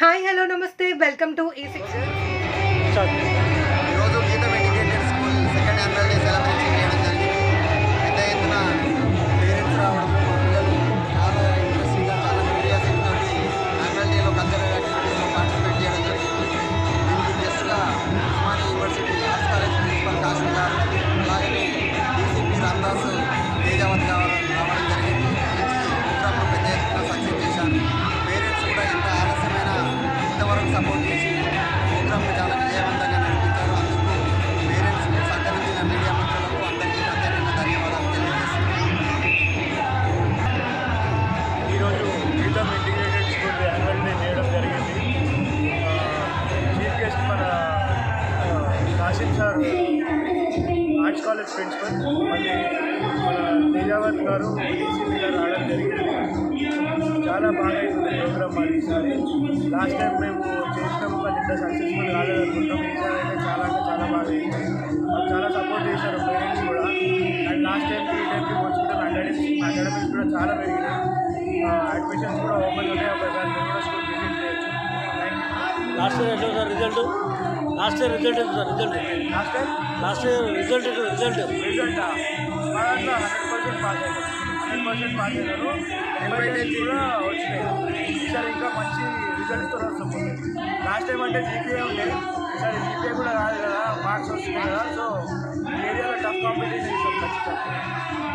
Hi, hello, namaste, welcome to A6. Support చేసి చాలా విజయవంతంగా నడిపించారు అందుకు పేరెంట్స్ సహకరించిన మీడియా మిత్రులకు అందరికీ ప్రత్యేకంగా ధన్యవాదాలు తెలియజేస్తున్నాను ఈరోజు Geetham integrated school annual day చేయడం జరిగింది చీఫ్ గెస్ట్ మన Kasim sir arts college principal మళ్ళీ మన తేజావత్ గారు డీసీపీ గారు రావడం జరిగింది. చాలా బాగా అవుతుంది ప్రోగ్రామ్ మరి ఈసారి. లాస్ట్ టైం మేము చేసినాం కానీ ఇంత సక్సెస్ఫుల్ కాలేదనుకుంటాం. ఈసారి అయితే చాలా అంటే చాలా బాగా అయింది. మాకు చాలా సపోర్ట్ చేశారు పేరెంట్స్ కూడా. అండ్ లాస్ట్ టైంకి ఈ టైంకి పోల్చుకుంటే అకాడమిక్స్ అకాడమిక్స్ కూడా చాలా పెరిగినాయి అడ్మిషన్స్ కూడా ఓపెన్ ఉన్నాయి. ఒకసారి మేము కూడా స్కూల్ విజిట్ చేయొచ్చు లాస్ట్ ఇయర్ ఎట్లా sir result last year result ఎంత sir? Result last time last year result result result మా దాంట్లో హండ్రెడ్ పర్సెంట్ పాస్ అయ్యారు హండ్రెడ్ పర్సెంట్ పాస్ అయ్యారు ఎంబైటెన్స్ కూడా వచ్చినాయి. ఈసారి ఇంకా మంచి రిజల్ట్స్తో వస్తుంది లాస్ట్ టైం అంటే జీపీఏ ఉండే. ఈసారి జీపీఏ కూడా రాదు కదా. మార్క్స్ వస్తుంది కదా. సో ఏరియాలో టఫ్ కాంపిటీషన్ ఇస్తాం ఖచ్చితంగా.